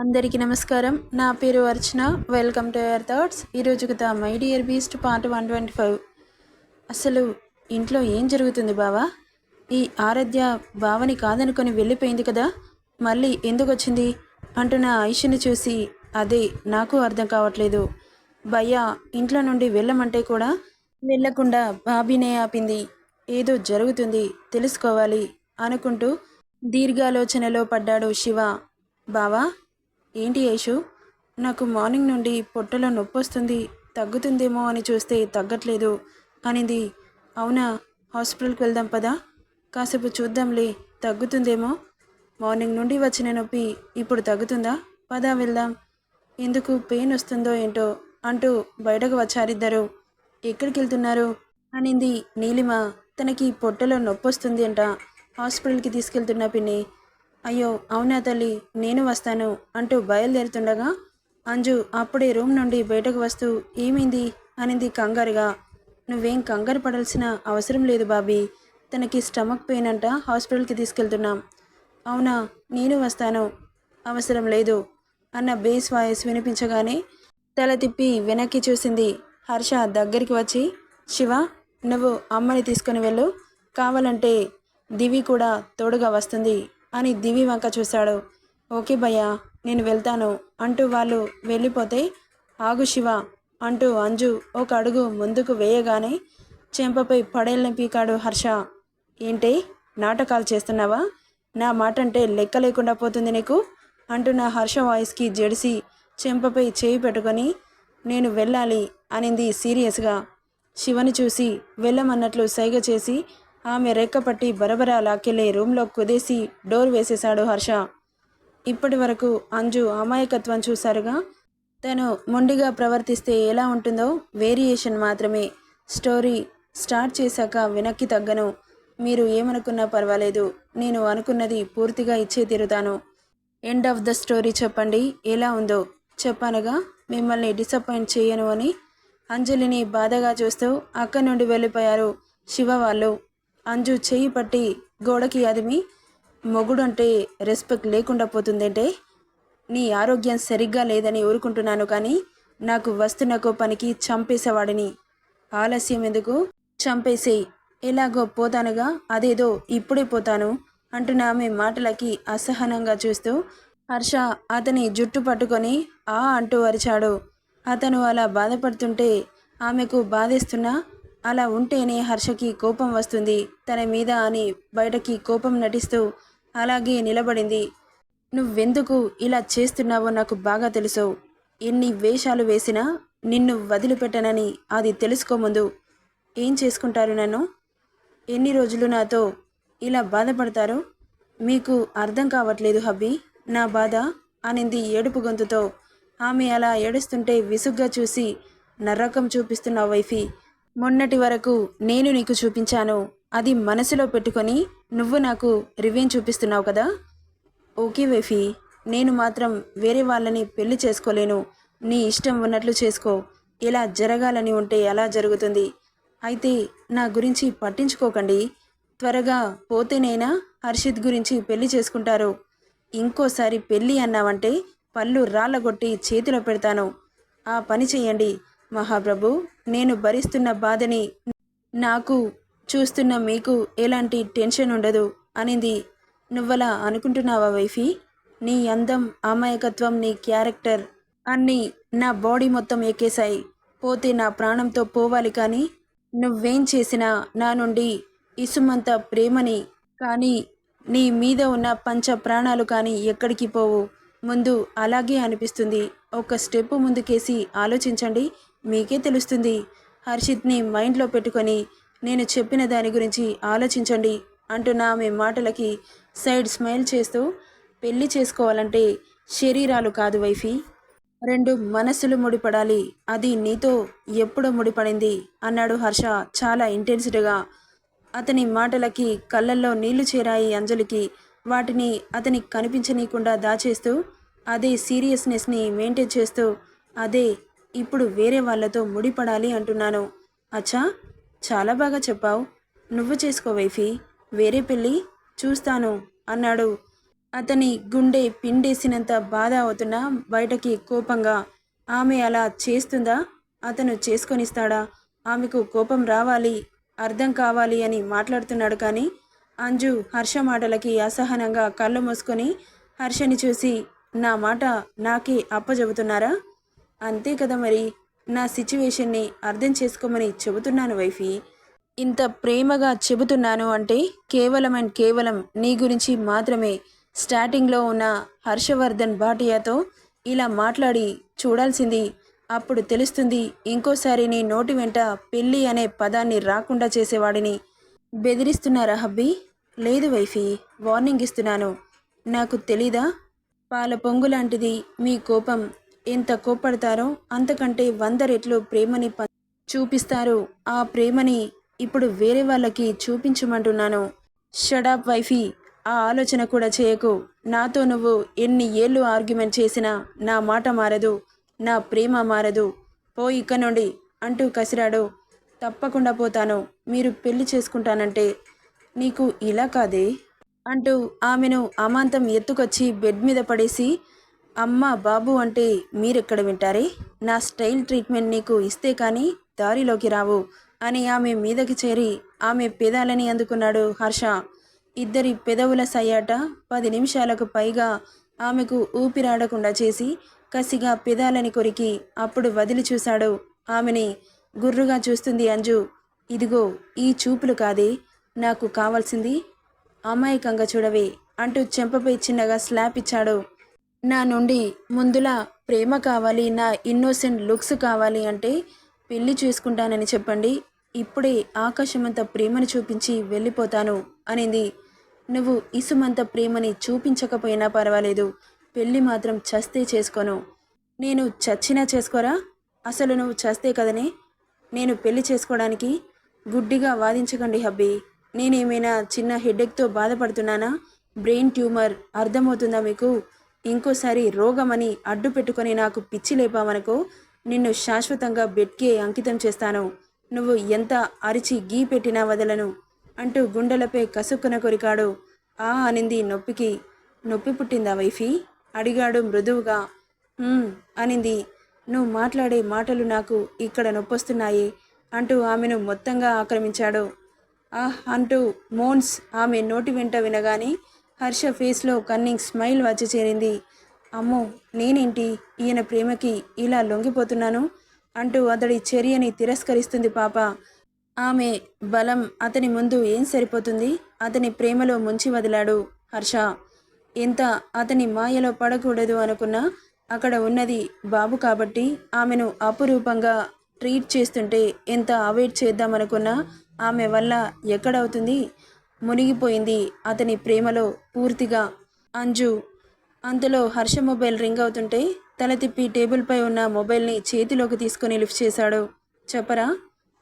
అందరికీ నమస్కారం. నా పేరు Archana. Welcome to your thoughts ఈరోజు కథ my dear beast part one twenty five. అసలు ఇంట్లో ఏం జరుగుతుంది బావా? ఈ ఆరాధ్య బావని కాదనుకొని వెళ్ళిపోయింది కదా? మళ్ళీ ఎందుకు వచ్చింది? అంటున్న ఐషుని చూసి అదే నాకు అర్థం కావట్లేదు. భయ్య ఇంట్లో నుండి వెళ్ళమంటే కూడా వెళ్ళకుండా బాబీనే ఆపింది. ఏదో జరుగుతుంది తెలుసుకోవాలి అనుకుంటూ దీర్ఘాలోచనలో పడ్డాడు శివ. బావా ఏంటి యేషు? నాకు మార్నింగ్ నుండి పొట్టలో నొప్పి వస్తుంది తగ్గుతుందేమో అని చూస్తే తగ్గట్లేదు. అనింది. అవునా హాస్పిటల్కి వెళ్దాం పదా? కాసేపు చూద్దాంలే తగ్గుతుందేమో? మార్నింగ్ నుండి వచ్చిన నొప్పి ఇప్పుడు తగ్గుతుందా? పదా వెళ్దాం. ఎందుకు పెయిన్ వస్తుందో ఏంటో అంటూ బయటకు వచ్చారిద్దరు. ఎక్కడికి వెళ్తున్నారు అనింది నీలిమ. తనకి పొట్టలో నొప్పి వస్తుంది అంట. హాస్పిటల్కి తీసుకెళ్తున్నా పిన్ని. అయ్యో అవునా తల్లి నేను వస్తాను అంటూ బయలుదేరుతుండగా అంజు అప్పుడే రూమ్ నుండి బయటకు వస్తూ ఏమైంది? అనింది కంగారుగా. నువ్వేం కంగారు పడాల్సిన అవసరం లేదు బాబీ తనకి స్టమక్ పెయిన్ అంట హాస్పిటల్కి తీసుకెళ్తున్నాం. అవునా నేను వస్తాను. అవసరం లేదు అన్న బేస్ వాయిస్ వినిపించగానే తల తిప్పి వెనక్కి చూసింది. హర్ష దగ్గరికి వచ్చి శివ నువ్వు అమ్మని తీసుకుని వెళ్ళు కావాలంటే దివి కూడా తోడుగా వస్తుంది. అని దివి వంక చూశాడు. ఓకే భయ్యా నేను వెళ్తాను అంటూ వాళ్ళు వెళ్ళిపోతే ఆగు శివ అంటూ అంజు ఒక అడుగు ముందుకు వేయగానే చెంపపై పడేళ్ళని పీకాడు హర్ష. ఏంటి నాటకాలు చేస్తున్నావా? నా మాట అంటే లెక్క లేకుండా పోతుంది నీకు? అంటూ నా హర్ష వాయిస్కి జడిసి చెంపపై చేయి పెట్టుకొని నేను వెళ్ళాలి అనింది సీరియస్గా. శివని చూసి వెళ్ళమన్నట్లు సైగ చేసి ఆమె రేఖపట్టి బరబరా లాక్కెళ్ళి రూమ్లో కుదేసి డోర్ వేసేశాడు హర్ష. ఇప్పటి వరకు అంజు అమాయకత్వం చూశారుగా. తను మొండిగా ప్రవర్తిస్తే ఎలా ఉంటుందో వేరియేషన్ మాత్రమే. స్టోరీ స్టార్ట్ చేశాక వెనక్కి తగ్గను. మీరు ఏమనుకున్నా పర్వాలేదు. నేను అనుకున్నది పూర్తిగా ఇచ్చే తీరుతాను. ఎండ్ ఆఫ్ ద స్టోరీ చెప్పండి. ఎలా ఉందో చెప్పానుగా. మిమ్మల్ని డిసప్పాయింట్ చేయను అని అంజలిని బాధగా చూస్తూ అక్కడి నుండి వెళ్ళిపోయారు శివ వాళ్ళు. అంజు చెయ్యి పట్టి గోడకి అదిమి మొగుడు అంటే రెస్పెక్ట్ లేకుండా పోతుందంటే నీ ఆరోగ్యం సరిగ్గా లేదని ఊరుకుంటున్నాను కానీ నాకు వస్తున్న కోపానికి చంపేసేవాడిని. ఆలస్యం ఎందుకు? చంపేసేయి. ఎలాగో పోతానుగా అదేదో ఇప్పుడే పోతాను అంటున్న ఆమె మాటలకి అసహనంగా చూస్తూ హర్ష అతని జుట్టు పట్టుకొని ఆ అంటూ అరిచాడు. అతను అలా బాధపడుతుంటే ఆమెకు బాధేస్తున్నా అలా ఉంటేనే హర్షకి కోపం వస్తుంది. తన మీద అని బయటకి కోపం నటిస్తూ అలాగే నిలబడింది. నువ్వెందుకు ఇలా చేస్తున్నావో నాకు బాగా తెలుసు. ఎన్ని వేషాలు వేసినా నిన్ను వదిలిపెట్టనని అది తెలుసుకోముందు ఏం చేసుకుంటారు నన్ను? ఎన్ని రోజులు నాతో ఇలా బాధపడతారు? మీకు అర్థం కావట్లేదు హబ్బీ. నా బాధ అనింది ఏడుపు గొంతుతో. ఆమె అలా ఏడుస్తుంటే విసుగ్గా చూసి నర్రకం చూపిస్తున్న వైఫీ. మొన్నటి వరకు నేను నీకు చూపించాను. అది మనసులో పెట్టుకొని నువ్వు నాకు రివ్యూ చూపిస్తున్నావు కదా? Okay wifey. నేను మాత్రం వేరే వాళ్ళని పెళ్ళి చేసుకోలేను. నీ ఇష్టం ఉన్నట్లు చేసుకో. ఇలా జరగాలని ఉంటే ఎలా జరుగుతుంది? అయితే నా గురించి పట్టించుకోకండి. త్వరగా పోతేనైనా హర్షిత్ గురించి పెళ్ళి చేసుకుంటారు. ఇంకోసారి పెళ్ళి అన్నావంటే పళ్ళు రాళ్ళగొట్టి చేతిలో పెడతాను. ఆ పని చేయండి మహాప్రభు. నేను భరిస్తున్న బాధని నాకు చూస్తున్న మీకు ఎలాంటి టెన్షన్ ఉండదు అనింది. నువ్వలా అనుకుంటున్నావా వైఫీ? నీ అందం అమాయకత్వం నీ క్యారెక్టర్ అన్నీ నా బాడీ మొత్తం ఎక్కేశాయి. పోతే నా ప్రాణంతో పోవాలి కానీ నువ్వేం చేసినా నా నుండి ఇసుమంత ప్రేమని కానీ నీ మీద ఉన్న పంచ ప్రాణాలు కానీ ఎక్కడికి పోవు. ముందు అలాగే అనిపిస్తుంది. ఒక స్టెప్ ముందుకేసి ఆలోచించండి. మీకే తెలుస్తుంది. హర్షిత్ని మైండ్లో పెట్టుకొని నేను చెప్పిన దాని గురించి ఆలోచించండి అంటున్న ఆమె మాటలకి సైడ్ స్మైల్ చేస్తూ పెళ్ళి చేసుకోవాలంటే శరీరాలు కాదు వైఫీ. రెండు మనసులు ముడిపడాలి. అది నీతో ఎప్పుడో ముడిపడింది అన్నాడు హర్ష చాలా ఇంటెన్సిటీగా. అతని మాటలకి కళ్ళల్లో నీళ్ళు చేరాయి అంజలికి. వాటిని అతనికి కనిపించనీయకుండా దాచేస్తూ అదే సీరియస్నెస్ని మెయింటైన్ చేస్తూ అదే ఇప్పుడు వేరే వాళ్ళతో ముడిపడాలి అంటున్నాను. అచ్చా చాలా బాగా చెప్పావు. నువ్వు చేసుకో వైఫీ వేరే పెళ్ళి చూస్తాను అన్నాడు. అతని గుండె పిండేసినంత బాధ అవుతున్నా బయటకి కోపంగా. ఆమె అలా చేస్తుందా? అతను చేసుకొనిస్తాడా? ఆమెకు కోపం రావాలి అర్థం కావాలి అని మాట్లాడుతున్నాడు కానీ అంజు హర్ష మాటలకి అసహనంగా కళ్ళు మూసుకొని హర్షని చూసి నా మాట నాకే అప్పజెబుతున్నారా? అంతే కదా మరి? నా సిచ్యువేషన్ని అర్థం చేసుకోమని చెబుతున్నాను వైఫీ. ఇంత ప్రేమగా చెబుతున్నాను అంటే కేవలం అండ్ కేవలం నీ గురించి మాత్రమే. స్టార్టింగ్లో ఉన్న హర్షవర్ధన్ భాటియాతో ఇలా మాట్లాడి చూడాల్సింది. అప్పుడు తెలుస్తుంది ఇంకోసారి నీ నోటి వెంట పెళ్ళి అనే పదాన్ని రాకుండా చేసేవాడిని. బెదిరిస్తున్నారా హబ్బీ? లేదు వైఫీ వార్నింగ్ ఇస్తున్నాను. నాకు తెలీదా? పాల పొంగు లాంటిది మీ కోపం. ఎంత కోప్పడతారో అంతకంటే వంద రెట్లు ప్రేమని ప- చూపిస్తారు. ఆ ప్రేమని ఇప్పుడు వేరే వాళ్ళకి చూపించమంటున్నాను. షడాప్ వైఫీ ఆ ఆలోచన కూడా చేయకు. నాతో నువ్వు ఎన్ని ఏళ్ళు ఆర్గ్యుమెంట్ చేసినా నా మాట మారదు. నా ప్రేమ మారదు. పో ఇక్క నుండి అంటూ కసిరాడు. తప్పకుండా పోతాను. మీరు పెళ్ళి చేసుకుంటానంటే నీకు ఇలా కాదే? అంటూ ఆమెను అమాంతం ఎత్తుకొచ్చి బెడ్ మీద పడేసి అమ్మ బాబు అంటే మీరెక్కడ వింటారే? నా స్టైల్ ట్రీట్మెంట్ నీకు ఇస్తే కానీ దారిలోకి రావు అని ఆమె మీదకి చేరి ఆమె పెదాలని అందుకున్నాడు హర్ష. ఇద్దరి పెదవుల సయ్యాట పది నిమిషాలకు పైగా ఆమెకు ఊపిరాడకుండా చేసి కసిగా పెదాలని కొరికి అప్పుడు వదిలి చూశాడు ఆమెని. గుర్రుగా చూస్తుంది అంజు. ఇదిగో ఈ చూపులు కాదే నాకు కావాల్సింది అమాయకంగా చూడవే అంటూ చెంపపై చిన్నగా స్లాప్ ఇచ్చాడు నా నుండి ముందులా ప్రేమ కావాలి నా ఇన్నోసెంట్ లుక్స్ కావాలి అంటే పెళ్ళి చేసుకుంటానని చెప్పండి. ఇప్పుడే ఆకాశమంత ప్రేమను చూపించి వెళ్ళిపోతాను అనింది. నువ్వు ఇసుమంత ప్రేమని చూపించకపోయినా పర్వాలేదు. పెళ్ళి మాత్రం చస్తే చేసుకోను. నేను చచ్చినా చేసుకోరా? అసలు నువ్వు చస్తే కదనే? నేను పెళ్ళి చేసుకోవడానికి గుడ్డిగా వాదించకండి హబ్బీ. నేనేమైనా చిన్న హెడేక్తో బాధపడుతున్నానా? బ్రెయిన్ ట్యూమర్ అర్థమవుతుందా మీకు? ఇంకోసారి రోగమని అడ్డు పెట్టుకొని నాకు పిచ్చి లేపావనుకో నిన్ను శాశ్వతంగా బెట్కే అంకితం చేస్తాను. నువ్వు ఎంత అరిచి గీ పెట్టినా వదలను అంటూ గుండెలపై కసుక్కున కొరికాడు. ఆ అనింది నొప్పికి. నొప్పి పుట్టిందా వైఫీ? అడిగాడు మృదువుగా. అనింది. నువ్వు మాట్లాడే మాటలు నాకు ఇక్కడ నొప్పొస్తున్నాయి అంటూ ఆమెను మొత్తంగా ఆక్రమించాడు. ఆహ్ అంటూ మోన్స్ ఆమె నోటి వెంట వినగానే హర్ష ఫేస్లో కన్నింగ్ స్మైల్ వచ్చి చేరింది. అమ్మో నేనేంటి? ఈయన ప్రేమకి ఇలా లొంగిపోతున్నాను? అంటూ అతడి చర్యని తిరస్కరిస్తుంది పాప. ఆమె బలం అతని ముందు ఏం సరిపోతుంది? అతని ప్రేమలో ముంచి వదిలాడు హర్ష. ఎంత అతని మాయలో పడకూడదు అనుకున్నా అక్కడ ఉన్నది బాబు కాబట్టి ఆమెను అపురూపంగా ట్రీట్ చేస్తుంటే ఎంత అవాయిడ్ చేద్దామనుకున్నా ఆమె వల్ల ఎక్కడవుతుంది? మునిగిపోయింది. అతని ప్రేమలో పూర్తిగా అంజు అంతలో హర్ష మొబైల్ రింగ్ అవుతుంటే తల తిప్పి టేబుల్పై ఉన్న మొబైల్ని చేతిలోకి తీసుకొని లిఫ్ట్ చేశాడు. చెప్పరా?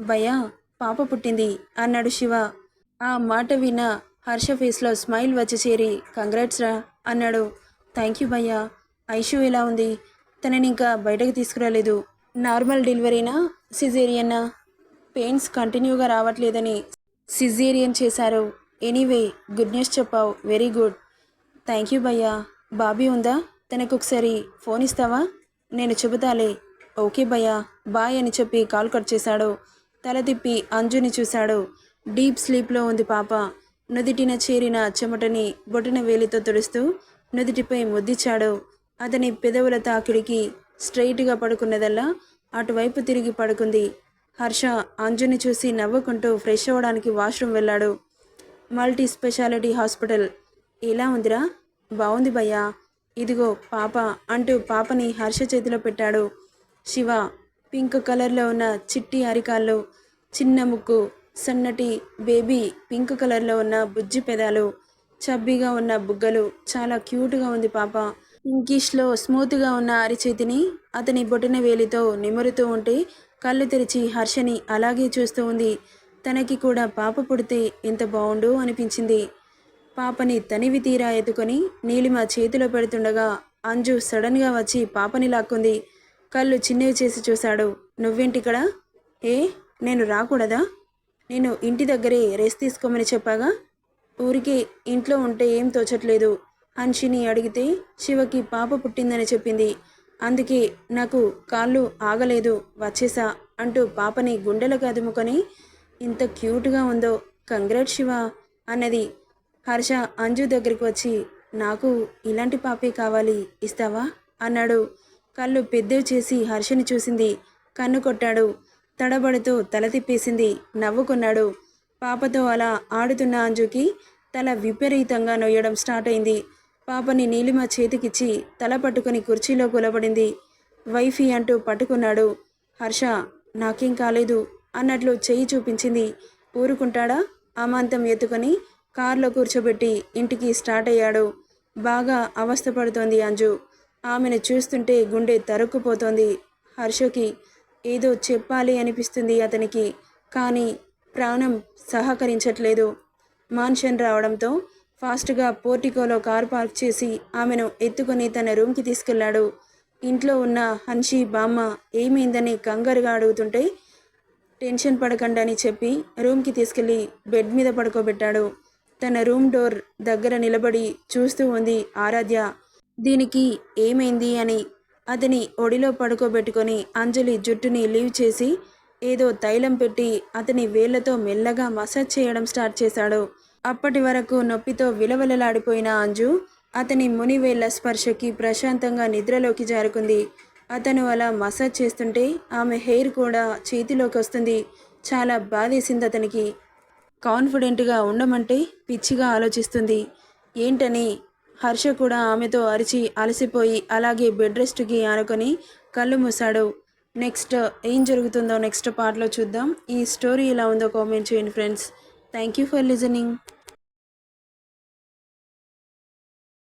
భయ్యా పాప పుట్టింది అన్నాడు శివ. ఆ మాట విన్న హర్ష ఫేస్లో స్మైల్ వచ్చి చేరి కంగ్రాట్స్ రా అన్నాడు. థ్యాంక్ యూ భయ్యా. ఐషు ఎలా ఉంది? తనని ఇంకా బయటకు తీసుకురాలేదు. నార్మల్ డెలివరీనా? సిజేరియనా? పెయిన్స్ కంటిన్యూగా రావట్లేదని సిజేరియన్ చేశారు. ఎనీవే గుడ్ న్యూస్ చెప్పావు. వెరీ గుడ్ థ్యాంక్ యూ భయ్యా. బాబీ ఉందా? తనకు ఒకసారి ఫోన్ ఇస్తావా? నేను చెబుతాలే. ఓకే భయ్యా. బాయ్ అని చెప్పి కాల్ కట్ చేశాడు. తల తిప్పి అంజుని చూశాడు. డీప్ స్లీప్లో ఉంది పాప. నుదిటిన చేరిన చెమటని బొటన వేలితో తుడుస్తూ నుదిటిపై ముద్దిచ్చాడు. అతని పెదవుల తాకిడికి స్ట్రైట్గా పడుకున్నదల్లా అటువైపు తిరిగి పడుకుంది. హర్ష అంజుని చూసి నవ్వుకుంటూ ఫ్రెష్ అవ్వడానికి వాష్రూమ్ వెళ్ళాడు. Multi speciality hospital. ఎలా ఉందిరా? బాగుంది భయ్యా. ఇదిగో పాప అంటూ పాపని హర్ష చేతిలో పెట్టాడు. శివ పింక్ కలర్లో ఉన్న చిట్టి అరికాళ్ళు చిన్న ముక్కు సన్నటి బేబీ పింక్ కలర్లో ఉన్న బుజ్జి పెదాలు చబ్బీగా ఉన్న బుగ్గలు. చాలా క్యూట్గా ఉంది పాప. ఇంగ్లీష్లో స్మూత్గా ఉన్న అరిచేతిని అతని బొటన వేలితో నిమురుతూ ఉంటే కళ్ళు తెరిచి హర్షని అలాగే చూస్తూ ఉంది. తనకి కూడా పాప పుడితే ఎంత బాగుండు అనిపించింది. పాపని తనివి తీరా ఎత్తుకొని నీలిమ చేతిలో పెడుతుండగా అంజు సడన్గా వచ్చి పాపని లాక్కుంది. కళ్ళు చిన్నవి చేసి చూశాడు. నువ్వేంటిక్కడ? ఏ? నేను రాకూడదా? నేను ఇంటి దగ్గరే రెస్ట్ తీసుకోమని చెప్పాగా? ఊరికే ఇంట్లో ఉంటే ఏం తోచట్లేదు. హన్షిని అడిగితే శివకి పాప పుట్టిందని చెప్పింది. అందుకే నాకు కాళ్ళు ఆగలేదు వచ్చేసా అంటూ పాపని గుండెలకు అదుముకొని ఇంత క్యూట్గా ఉందో. కంగ్రాట్ శివ అన్నది. హర్ష అంజు దగ్గరికి వచ్చి నాకు ఇలాంటి పాపే కావాలి ఇస్తావా? అన్నాడు. కళ్ళు పెద్దవి చేసి హర్షని చూసింది. కన్ను కొట్టాడు. తడబడుతూ తల తిప్పేసింది. నవ్వుకున్నాడు. పాపతో అలా ఆడుతున్న అంజుకి తల విపరీతంగా నొయ్యడం స్టార్ట్ అయింది. పాపని నీలిమ చేతికిచ్చి తల పట్టుకుని కుర్చీలో కూలబడింది. వైఫీ అంటూ పట్టుకున్నాడు. హర్ష నాకేం కాలేదు. అన్నట్లు చెయ్యి చూపించింది. ఊరుకుంటాడా? అమాంతం ఎత్తుకొని కారులో కూర్చోబెట్టి ఇంటికి స్టార్ట్ అయ్యాడు. బాగా అవస్థపడుతోంది అంజు. ఆమెను చూస్తుంటే గుండె తరుక్కుపోతోంది. హర్షకి ఏదో చెప్పాలి అనిపిస్తుంది అతనికి కానీ ప్రాణం సహకరించట్లేదు. మాన్షన్ రావడంతో ఫాస్ట్గా పోర్టికోలో కారు పార్క్ చేసి ఆమెను ఎత్తుకొని తన రూమ్కి తీసుకెళ్ళాడు. ఇంట్లో ఉన్న హన్షి బామ్మ ఏమైందని కంగారుగా అడుగుతుంటే టెన్షన్ పడకండి అని చెప్పి రూమ్కి తీసుకెళ్ళి బెడ్ మీద పడుకోబెట్టాడు. తన రూమ్ డోర్ దగ్గర నిలబడి చూస్తూ ఉంది ఆరాధ్య. దీనికి ఏమైంది అని అతని ఒడిలో పడుకోబెట్టుకొని అంజలి జుట్టుని లీవ్ చేసి ఏదో తైలం పెట్టి అతని వేళ్ళతో మెల్లగా మసాజ్ చేయడం స్టార్ట్ చేశాడు. అప్పటి వరకు నొప్పితో విలవలలాడిపోయిన అంజు అతని మునివేళ్ళ స్పర్శకి ప్రశాంతంగా నిద్రలోకి జారుకుంది. అతను అలా మసాజ్ చేస్తుంటే ఆమె హెయిర్ కూడా చేతిలోకి వస్తుంది. చాలా బాధేసింది అతనికి. కాన్ఫిడెంట్గా ఉండమంటే పిచ్చిగా ఆలోచిస్తుంది. ఏంటని? హర్ష కూడా ఆమెతో అరిచి అలసిపోయి అలాగే బెడ్ రెస్ట్కి ఆనుకొని కళ్ళు మూసాడు నెక్స్ట్ ఏం జరుగుతుందో నెక్స్ట్ పార్ట్లో చూద్దాం. ఈ స్టోరీ ఎలా ఉందో కామెంట్ చేయండి friends. Thank you for listening.